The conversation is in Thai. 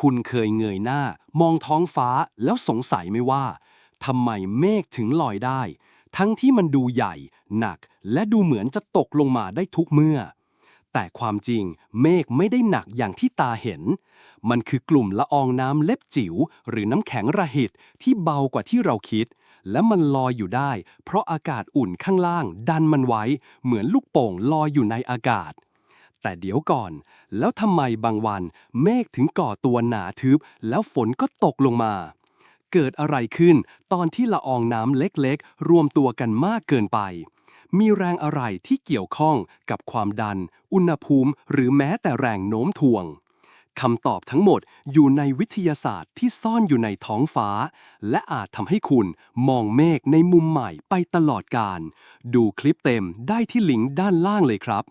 คุณเคยเงยหน้ามองท้องฟ้าแล้วสงสัยไหมว่าทำไมเมฆถึงลอยได้ ทั้งที่มันดูใหญ่ หนัก และดูเหมือนจะตกลงมาได้ทุกเมื่อ แต่ความจริงเมฆไม่ได้หนักอย่างที่ตาเห็น มันคือกลุ่มละอองน้ำเล็บจิ๋วหรือน้ำแข็งระหิตที่เบากว่าที่เราคิด และมันลอยอยู่ได้ เพราะอากาศอุ่นข้างล่าง ดันมันไว้ เหมือนลูกโป่งลอยอยู่ในอากาศ แต่เดี๋ยวก่อน แล้วทำไมบางวันเมฆถึงก่อตัวหนาทึบ แล้วฝนก็ตกลงมา เกิดอะไรขึ้นตอนที่ละอองน้ำเล็กๆ รวมตัวกันมากเกินไป มีแรงอะไรที่เกี่ยวข้องกับความดัน อุณหภูมิ หรือแม้แต่แรงโน้มถ่วงคำตอบทั้งหมดอยู่ในวิทยาศาสตร์ที่ซ่อนอยู่ในท้องฟ้า และอาจทำให้คุณมองเมฆในมุมใหม่ไปตลอดการ ดูคลิปเต็มได้ที่ลิงก์ด้านล่างเลยครับ